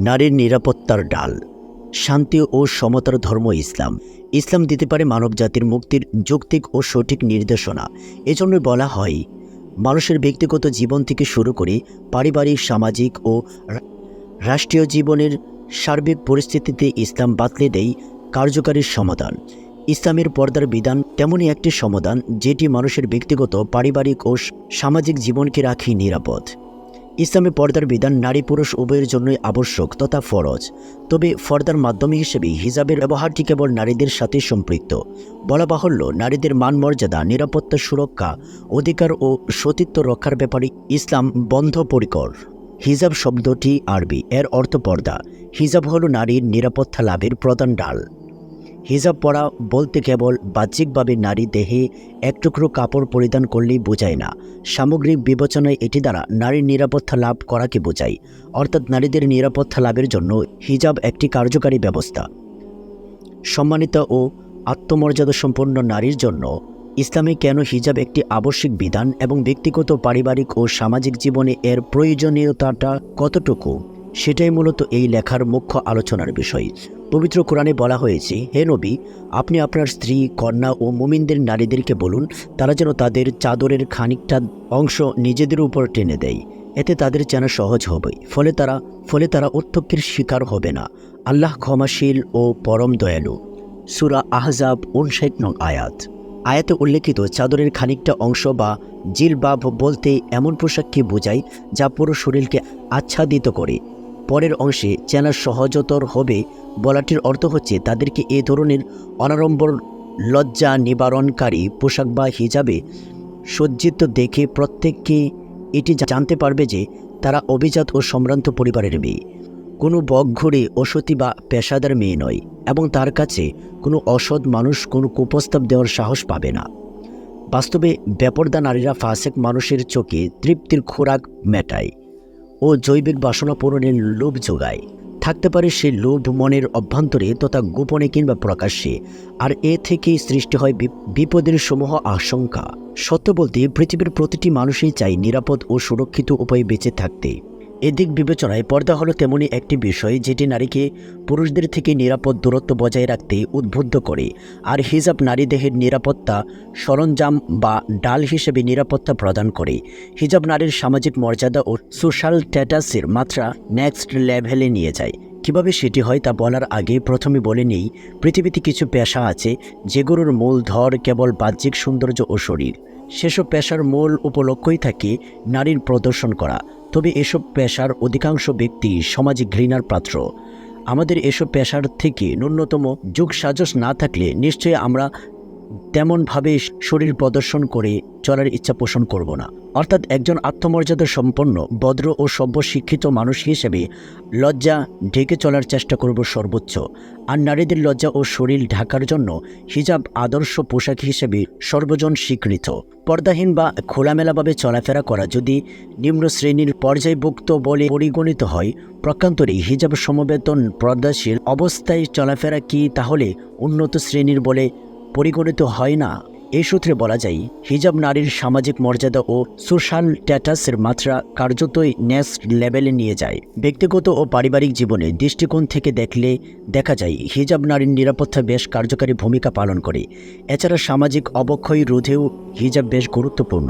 নারীর নিরাপত্তার ডাল শান্তি ও সমতার ধর্ম ইসলাম। ইসলাম দিতে পারে মানবজাতির মুক্তির যৌক্তিক ও সঠিক নির্দেশনা। এজন্য বলা হয়, মানুষের ব্যক্তিগত জীবন থেকে শুরু করে পারিবারিক, সামাজিক ও রাষ্ট্রীয় জীবনের সার্বিক পরিস্থিতিতে ইসলাম বাতলে দেয় কার্যকারী সমাধান। ইসলামের পর্দার বিধান তেমনই একটি সমাধান যেটি মানুষের ব্যক্তিগত, পারিবারিক ও সামাজিক জীবনকে রাখে নিরাপদ। ইসলামে পর্দার বিধান নারী পুরুষ উভয়ের জন্যই আবশ্যক তথা ফরজ। তবে ফর্দার মাধ্যমে হিসেবে হিজাবের ব্যবহারটি কেবল নারীদের সাথে সম্পৃক্ত। বলা বাহুল্য, নারীদের মান মর্যাদা, নিরাপত্তা সুরক্ষা, অধিকার ও সতীত্ব রক্ষার ব্যাপারে ইসলাম বন্ধপরিকর হিজাব শব্দটি আরবি, এর অর্থ পর্দা। হিজাব হল নারীর নিরাপত্তা লাভের প্রধান ডাল। হিজাব পরা বলতে কেবল বাহ্যিকভাবে নারী দেহে এক টুকরো কাপড় পরিধান করলেই বোঝায় না। সামগ্রিক বিবেচনায় এটি দ্বারা নারীর নিরাপত্তা লাভ করাকে বোঝায়। অর্থাৎ নারীদের নিরাপত্তা লাভের জন্য হিজাব একটি কার্যকারী ব্যবস্থা। সম্মানিত ও আত্মমর্যাদা সম্পন্ন নারীর জন্য ইসলামে কেন হিজাব একটি আবশ্যিক বিধান এবং ব্যক্তিগত, পারিবারিক ও সামাজিক জীবনে এর প্রয়োজনীয়তাটা কতটুকু? সেটাই মূলত এই লেখার মুখ্য আলোচনার বিষয়। পবিত্র কোরআনে বলা হয়েছে, হে নবী, আপনি আপনার স্ত্রী, কন্যা ও মুমিনদের নারীদেরকে বলুন, তারা যেন তাদের চাদরের খানিকটা অংশ নিজেদের উপর টেনে দেয়। এতে তাদের চেনা সহজ হবে, ফলে তারা ফলে তারা অত্যক্ষের শিকার হবে না। আল্লাহ ক্ষমাশীল ও পরম দয়ালু। সুরা আহজাব উনষাট নং আয়াত। আয়াতে উল্লেখিত চাদরের খানিকটা অংশ বা জিলবাব বলতে এমন পোশাককে বোঝায়, যা পুরো শরীরকে আচ্ছাদিত করে পরের অংশে চেনা সহজতর হবে বলাটির অর্থ হচ্ছে তাদেরকে এ ধরনের অনাড়ম্বর লজ্জা নিবারণকারী পোশাক বা হিজাবে সজ্জিত দেখে প্রত্যেককে এটি জানতে পারবে যে তারা অভিজাত ও সম্ভ্রান্ত পরিবারের মেয়ে। কোনো বকঘরে অসতী বা পেশাদার মেয়ে নয় এবং তার কাছে কোনো অসৎ মানুষ কোনো কুপ্রস্তাব দেওয়ার সাহস পাবে না। বাস্তবে বেপর্দা নারীরা ফাসেক মানুষের চোখে তৃপ্তির খোরাক মেটায়। ও জৈবিক বাসনা পূরণের লোভ যোগায়। থাকতে পারে সে লোভ মনের অভ্যন্তরে তথা গোপনে কিংবা প্রকাশ্যে, আর এ থেকেই সৃষ্টি হয় বিপ- বিপদের সমূহ আশঙ্কা। সত্য বলতে পৃথিবীর প্রতিটি মানুষই চাই নিরাপদ ও সুরক্ষিত উপায়ে বেঁচে থাকতে। এদিক বিবেচনায় পর্দা হলো তেমনই একটি বিষয় যেটি নারীকে পুরুষদের থেকে নিরাপদ দূরত্ব বজায় রাখতে উদ্বুদ্ধ করে, আর হিজাব নারী দেহের নিরাপত্তা সরঞ্জাম বা ডাল হিসেবে নিরাপত্তা প্রদান করে। হিজাব নারীর সামাজিক মর্যাদা ও সোশ্যাল স্ট্যাটাসের মাত্রা নেক্সট লেভেলে নিয়ে যায়। কীভাবে সেটি হয় তা বলার আগে প্রথমে বলে নেই, পৃথিবীতে কিছু পেশা আছে যেগুলোর মূল ধর কেবল বাহ্যিক সৌন্দর্য ও শরীর। সেসব পেশার মূল উপলক্ষই থাকে নারীর প্রদর্শন করা। তবে এসব পেশার অধিকাংশ ব্যক্তি সমাজে ঘৃণার পাত্র। আমাদের এসব পেশার থেকে ন্যূনতম যুগ সাজস না থাকলে নিশ্চয়ই আমরা তেমনভাবে শরীর প্রদর্শন করে চলার ইচ্ছা পোষণ করব না। অর্থাৎ একজন আত্মমর্যাদা সম্পন্ন, ভদ্র ও সভ্য শিক্ষিত মানুষ হিসেবে লজ্জা ঢেকে চলার চেষ্টা করব সর্বোচ্চ। আর নারীদের লজ্জা ও শরীর ঢাকার জন্য হিজাব আদর্শ পোশাক হিসেবে সর্বজন স্বীকৃত। পর্দাহীন বা খোলামেলাভাবে চলাফেরা করা যদি নিম্ন শ্রেণির পর্যায়ভুক্ত বলে পরিগণিত হয়, প্রকান্তরে হিজাব সমবেতন, পর্দাশীল অবস্থায় চলাফেরা কি তাহলে উন্নত শ্রেণির বলে পরিগণিত হয় না। এই সূত্রে বলা যায়, হিজাব নারীর সামাজিক মর্যাদা ও সোশ্যাল স্ট্যাটাসের মাত্রা কার্যতই নেক্সট লেভেলে নিয়ে যায়। ব্যক্তিগত ও পারিবারিক জীবনে দৃষ্টিকোণ থেকে দেখলে দেখা যায়, হিজাব নারীর নিরাপত্তা বেশ কার্যকারী ভূমিকা পালন করে। এছাড়া সামাজিক অবক্ষয় রোধেও হিজাব বেশ গুরুত্বপূর্ণ।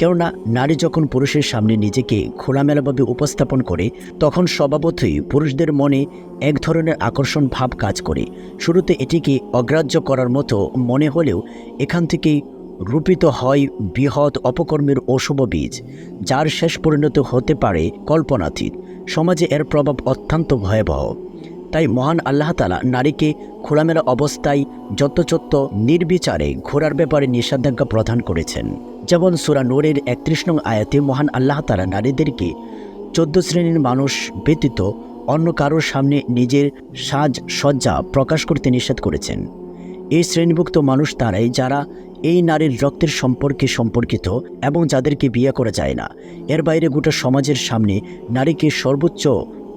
কেননা নারী যখন পুরুষের সামনে নিজেকে খোলামেলাভাবে উপস্থাপন করে, তখন স্বভাবতই পুরুষদের মনে এক ধরনের আকর্ষণ ভাব কাজ করে। শুরুতে এটিকে অগ্রাহ্য করার মতো মনে হলেও এখান থেকেই রূপিত হয় বৃহৎ অপকর্মের অশুভ বীজ, যার শেষ পরিণত হতে পারে কল্পনাতীত। সমাজে এর প্রভাব অত্যন্ত ভয়াবহ। তাই মহান আল্লাহ তালা নারীকে খোলামেলা অবস্থায় যত্রচত্র নির্বিচারে ঘোরার ব্যাপারে নিষেধাজ্ঞা প্রদান করেছেন। যেমন সুরা নূরের একত্রিশ নং আয়াতে মহান আল্লাহ তালা নারীদেরকে চোদ্দ শ্রেণির মানুষ ব্যতীত অন্য কারোর সামনে নিজের সাজ সজ্জা প্রকাশ করতে নিষেধ করেছেন। এই শ্রেণীভুক্ত মানুষ তারাই যারা এই নারীর রক্তের সম্পর্কে সম্পর্কিত এবং যাদেরকে বিয়ে করা যায় না, এর বাইরে গোটা সমাজের সামনে নারীকে সর্বোচ্চ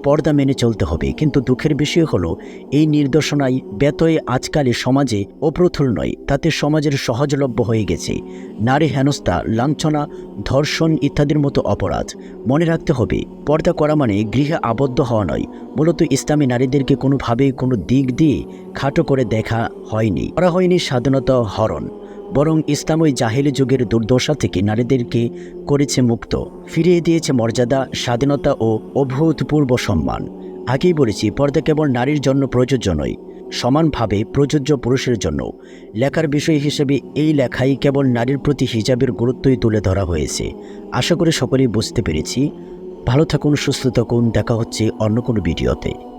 পর্দা মেনে চলতে হবে। কিন্তু দুঃখের বিষয় হলো, এই নির্দেশনায় ব্যতয়ে আজকালে সমাজে অপ্রথুল নয়, তাতে সমাজের সহজলভ্য হয়ে গেছে। নারী হেনস্থা, লাঞ্ছনা, ধর্ষণ ইত্যাদির মতো অপরাধ। মনে রাখতে হবে, পর্দা করা মানে গৃহে আবদ্ধ হওয়া নয়, মূলত ইসলামী নারীদেরকে কোনোভাবেই কোনো দিক দিয়ে খাটো করে দেখা হয়নি। করা হয়নি স্বাধীনতা হরণ। বরং ইসলাম ওই জাহেলি যুগের দুর্দশা থেকে নারীদেরকে করেছে মুক্ত, ফিরিয়ে দিয়েছে মর্যাদা, স্বাধীনতা ও অভূতপূর্ব সম্মান। আগেই বলেছি, পর্দা কেবল নারীর জন্য প্রযোজ্য নয়, সমানভাবে প্রযোজ্য পুরুষের জন্য। লেখার বিষয় হিসেবে এই লেখাই কেবল নারীর প্রতি হিজাবের গুরুত্বই তুলে ধরা হয়েছে। আশা করি সকলেই বুঝতে পেরেছি। ভালো থাকুন, সুস্থ থাকুন, দেখা হচ্ছে অন্য কোনো ভিডিওতে।